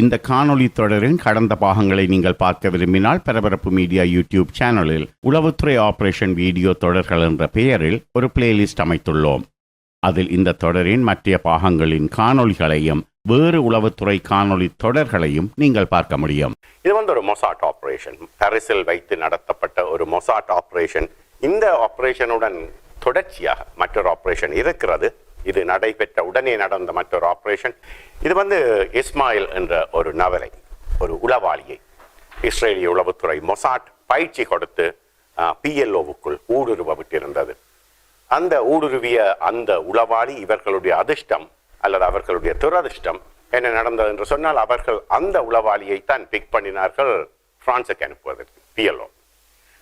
இந்த காணொளி தொடரின் கடந்த பாகங்களை நீங்கள் பார்க்க விரும்பினால் பரபரப்பு மீடியா யூடியூப் சேனலில் உளவுத்துறை ஆபரேஷன் வீடியோ தொடர்கள் என்ற பெயரில் ஒரு பிளேலிஸ்ட் அமைத்துள்ளோம். அதில் இந்த தொடரின் மற்ற பாகங்களின் காணொளிகளையும் வேறு உளவுத்துறை காணொளி தொடர்களையும் நீங்கள் பார்க்க முடியும். இது வந்து ஒரு மொசாட் ஆபரேஷன். பாரிஸில் வைத்து நடத்தப்பட்ட ஒரு மொசாட் ஆபரேஷன். இந்த ஆபரேஷனுடன் தொடர்ச்சியாக மற்றொரு ஆபரேஷன் இருக்கிறது. இது நடைபெற்ற உடனே நடந்த மற்றொரு ஆபரேஷன் இது வந்து இஸ்மாயில் என்ற ஒரு நபரை ஒரு உளவாளியை இஸ்ரேலிய உளவுத்துறை மொசாட் பயிற்சி கொடுத்து பிஎல்ஓவுக்குள் ஊடுருவ விட்டிருந்தது. அந்த ஊடுருவிய அந்த உளவாளி இவர்களுடைய அதிர்ஷ்டம் அல்லது அவர்களுடைய துரதிர்ஷ்டம் என்ன நடந்தது என்று சொன்னால் அவர்கள் அந்த உளவாளியை தான் பிக் பண்ணினார்கள் பிரான்சுக்கு அனுப்புவதற்கு பிஎல்ஓ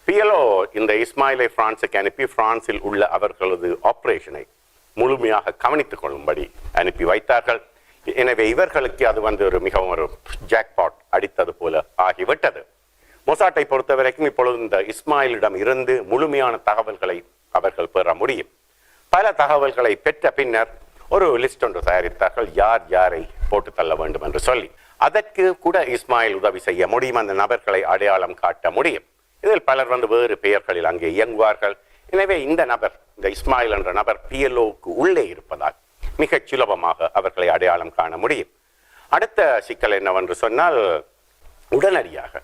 பிஎல்ஓ இந்த இஸ்மாயிலை பிரான்சுக்கு அனுப்பி பிரான்சில் உள்ள அவர்களது ஆப்ரேஷனை முழுமையாக கவனித்துக் கொள்ளும்படி அனுப்பி வைத்தார்கள். எனவே இவர்களுக்கு அது வந்து ஒரு மிகவும் ஒரு ஜாக்பாட் அடித்தது போல ஆகிவிட்டது. மொசாட்டை பொறுத்த வரைக்கும் இப்பொழுது இந்த இஸ்மாயிலிடம் இருந்து முழுமையான தகவல்களை அவர்கள் பெற முடியும். பல தகவல்களை பெற்ற பின்னர் ஒரு லிஸ்ட் ஒன்று தயாரித்தார்கள். யார் யாரை போட்டு தள்ள வேண்டும் என்று சொல்லி. அதற்கு கூட இஸ்மாயில் உதவி செய்ய முடியும். அந்த நபர்களை அடையாளம் காட்ட முடியும். இதில் பலர் வந்து வேறு பெயர்களில் அங்கே இயங்குவார்கள். எனவே இந்த நபர் இந்த இஸ்மாயில் என்ற நபர் பிஎல்ஓவுக்கு உள்ளே இருப்பதால் மிகச் சுலபமாக அவர்களை அடையாளம் காண முடியும். அடுத்த சிக்கல் என்னவென்று சொன்னால் உடனடியாக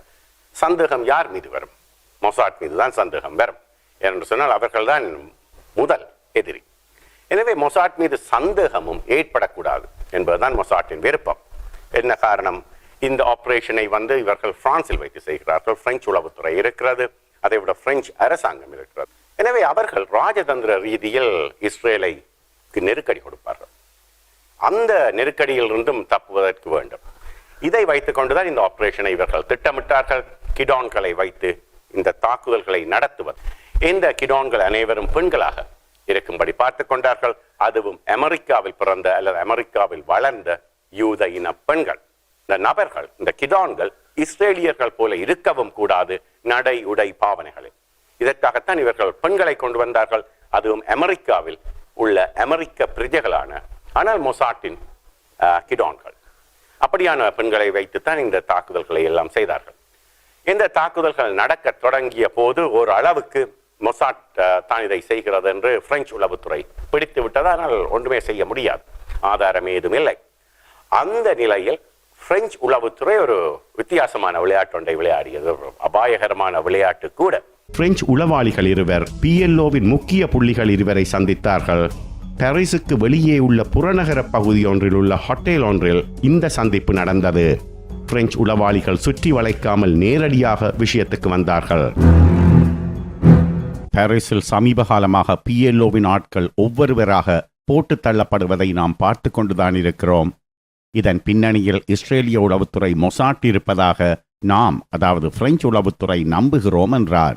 சந்தேகம் யார் மீது வரும்? மொசாட் மீது தான் சந்தேகம் வரும். என்று சொன்னால் அவர்கள் தான் முதல் எதிரி. எனவே மொசாட் மீது சந்தேகமும் ஏற்படக்கூடாது என்பதுதான் மொசாட்டின் விருப்பம். என்ன காரணம்? இந்த ஆபரேஷனை வந்து இவர்கள் பிரான்சில் வைத்து செய்கிறார்கள். பிரெஞ்சு உளவுத்துறை இருக்கிறது. அதை விட பிரெஞ்சு அரசாங்கம் இருக்கிறது. எனவே அவர்கள் ராஜதந்திர ரீதியில் இஸ்ரேலை நெருக்கடி கொடுப்பார்கள். அந்த நெருக்கடியில் இருந்தும் தப்புவதற்கு வேண்டும். இதை வைத்துக் கொண்டுதான் இந்த ஆபரேஷனை இவர்கள் திட்டமிட்டார்கள். கிடான்களை வைத்து இந்த தாக்குதல்களை நடத்துவது. இந்த கிடான்கள் அனைவரும் பெண்களாக இருக்கும்படி பார்த்துக் கொண்டார்கள். அதுவும் அமெரிக்காவில் பிறந்த அல்லது அமெரிக்காவில் வளர்ந்த யூத இன பெண்கள். இந்த நபர்கள் இந்த கிடான்கள் இஸ்ரேலியர்கள் போல இருக்கவும் கூடாது. நடை உடை பாவனைகளில் இதற்காகத்தான் இவர்கள் பெண்களை கொண்டு வந்தார்கள். அதுவும் அமெரிக்காவில் உள்ள அமெரிக்க பிரஜைகளான ஆனால் மொசாட்டின் கிடான்கள். அப்படியான பெண்களை வைத்துத்தான் இந்த தாக்குதல்களை எல்லாம் செய்தார்கள். இந்த தாக்குதல்கள் நடக்க தொடங்கிய போது ஒரு அளவுக்கு மொசாட் தான் இதை செய்கிறது என்று பிரெஞ்சு உளவுத்துறை பிடித்து விட்டதால் ஆனால் ஒன்றுமே செய்ய முடியாது. ஆதாரம் ஏதும் இல்லை. அந்த நிலையில் பிரெஞ்சு உளவுத்துறை ஒரு வித்தியாசமான விளையாட்டு ஒன்றை விளையாடியது. அபாயகரமான விளையாட்டு கூட. பிரெஞ்சு உளவாளிகள் இருவர் பிஎல்ஓவின் முக்கிய புள்ளிகள் இருவரை சந்தித்தார்கள். பாரிஸுக்கு வெளியே உள்ள புறநகர பகுதி ஒன்றில் உள்ள ஹோட்டல் ஒன்றில் இந்த சந்திப்பு நடந்தது. பிரெஞ்சு உளவாளிகள் சுற்றி வளைக்காமல் நேரடியாக விஷயத்துக்கு வந்தார்கள். பாரிஸில் சமீப காலமாக பிஎல்ஓவின் ஆட்கள் ஒவ்வொருவராக போட்டு தள்ளப்படுவதை நாம் பார்த்து கொண்டுதான் இருக்கிறோம். இதன் பின்னணியில் இஸ்ரேலிய உளவுத்துறை மொசாட் இருப்பதாக நாம் அதாவது பிரெஞ்சு உளவுத்துறை நம்புகிறோம் என்றார்.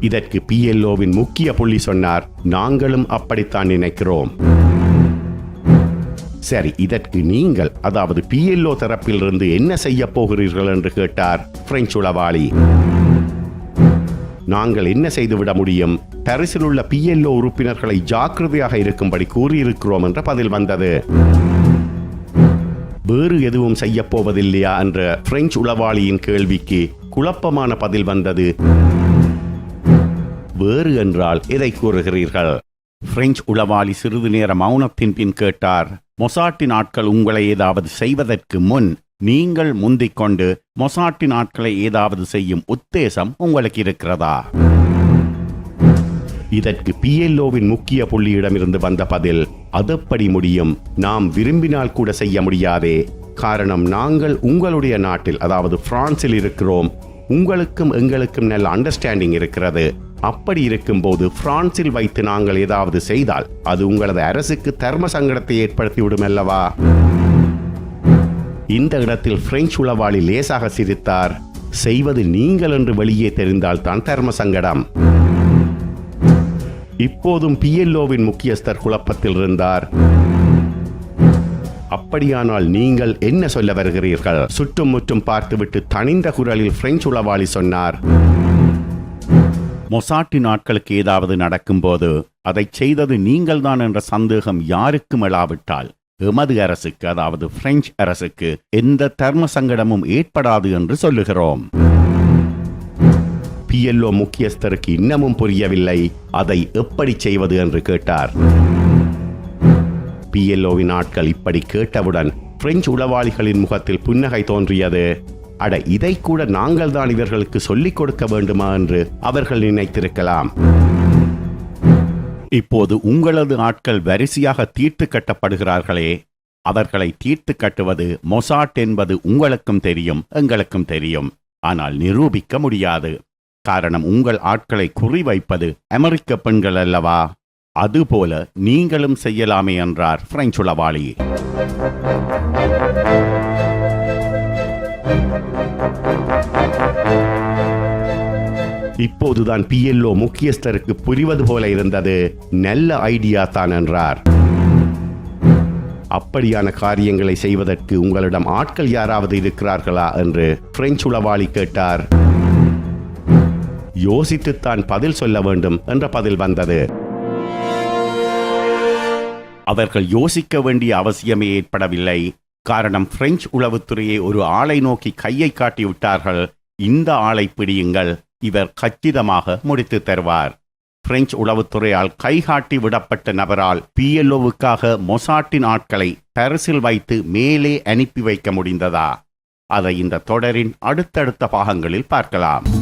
இதற்கு பிஎல்ஓவின் முக்கிய புள்ளி சொன்னார். நாங்களும் அப்படித்தான் நினைக்கிறோம். சரி இதற்கு நீங்கள் அதாவது பிஎல்ஓ தரப்பிலிருந்து என்ன செய்ய போகிறீர்கள் என்று கேட்டார் பிரெஞ்சு உளவாளி. நாங்கள் என்ன செய்துவிட முடியும்? பாரிஸில் உள்ள பிஎல்ஓ உறுப்பினர்களை ஜாக்கிரதையாக இருக்கும்படி கூறியிருக்கிறோம் என்ற பதில் வந்தது. வேறு எதுவும் செய்யப்போவதில்லையா என்ற பிரெஞ்சு உளவாளியின் கேள்விக்கு குழப்பமான பதில் வந்தது. வேறு என்றால் எதை கூறுகிறீர்கள்? பிரெஞ்சு உளவாளி சிறிது நேர மௌனத்தின் பின் கேட்டார் மொசாட்டின் ஆட்கள் உங்களை ஏதாவது செய்வதற்கு முன் நீங்கள் முந்திக் கொண்டு மொசாட்டின் ஆட்களை ஏதாவது செய்யும் உத்தேசம் உங்களுக்கு இருக்கிறதா? இதற்கு பிஎல்ஓவின் முக்கிய புள்ளியிடமிருந்து வந்த பதில் அதப்படி முடியும். நாம் விரும்பினால் கூட செய்ய முடியாதே. காரணம் நாங்கள் உங்களுடைய நாட்டில் அதாவது பிரான்சில் இருக்கிறோம். உங்களுக்கும் எங்களுக்கும் நல்ல அண்டர்ஸ்டாண்டிங் இருக்கிறது. அப்படி இருக்கும்போது பிரான்சில் வைத்து நாங்கள் ஏதாவது செய்தால் அது உங்களது அரசுக்கு தர்ம சங்கடத்தை ஏற்படுத்திவிடும் அல்லவா? இந்த இடத்தில் பிரெஞ்சு உளவாளி லேசாக சிரித்தார். செய்வது நீங்கள் என்று வெளியே தெரிந்தால் தான் தர்ம சங்கடம். இப்போதும் பிஎல்ஓவின் முக்கியஸ்தர் குழப்பத்தில் இருந்தார். அப்படியானால் நீங்கள் என்ன சொல்ல வருகிறீர்கள்? சுற்றும் முற்றும் பார்த்துவிட்டு தனிந்த குரலில் பிரெஞ்சு உளவாளி சொன்னார். மொசாட்டி நாட்களுக்கு ஏதாவது நடக்கும்போது அதை செய்தது நீங்கள்தான் என்ற சந்தேகம் யாருக்கும் எழாவிட்டால் எமது அரசுக்கு அதாவது பிரெஞ்சு அரசுக்கு எந்த தர்ம சங்கடமும் ஏற்படாது என்று சொல்லுகிறோம். பிஎல்ஓ முக்கியஸ்தருக்கு இன்னமும் புரியவில்லை. அதை எப்படி செய்வது என்று கேட்டார். பிஎல்ஓவின் ஆட்கள் இப்படி கேட்டவுடன் பிரெஞ்சு உளவாளிகளின் முகத்தில் புன்னகை தோன்றியது. அட இதை கூட நாங்கள் தான் இவர்களுக்கு சொல்லிக் கொடுக்க வேண்டுமா என்று அவர்கள் நினைத்திருக்கலாம். இப்போது உங்களது ஆட்கள் வரிசையாக தீர்த்து கட்டப்படுகிறார்களே. அவர்களை தீர்த்து கட்டுவது மொசாட் என்பது உங்களுக்கும் தெரியும் எங்களுக்கும் தெரியும். ஆனால் நிரூபிக்க முடியாது. காரணம் உங்கள் ஆட்களை குறிவைப்பது அமெரிக்க பெண்கள் அல்லவா? அதுபோல நீங்களும் செய்யலாமே என்றார் பிரெஞ்சு உளவாளி. இப்போதுதான் பிஎல்ஓ முக்கியஸ்தருக்கு புரிவது போல இருந்தது. நல்ல ஐடியா தான் என்றார். அப்படியான காரியங்களை செய்வதற்கு உங்களிடம் ஆட்கள் யாராவது இருக்கிறார்களா? என்று பிரெஞ்சு உளவாளி கேட்டார். யோசித்துத்தான் பதில் சொல்ல வேண்டும் என்ற பதில் வந்தது. அவர்கள் யோசிக்க வேண்டிய அவசியமே ஏற்படவில்லை. காரணம் பிரெஞ்சு உளவுத்துறையை ஒரு ஆளை நோக்கி கையை காட்டி விட்டார்கள். இந்த ஆளை பிடியுங்கள். இவர் கச்சிதமாக முடித்து தருவார். பிரெஞ்சு உளவுத்துறையால் கைகாட்டி விடப்பட்ட நபரால் பிஎல்ஓவுக்காக மொசாட்டின் ஆட்களை பரிசில் வைத்து மேலே அனுப்பி வைக்க முடிந்ததா? அதை இந்த தொடரின் அடுத்தடுத்த பாகங்களில் பார்க்கலாம்.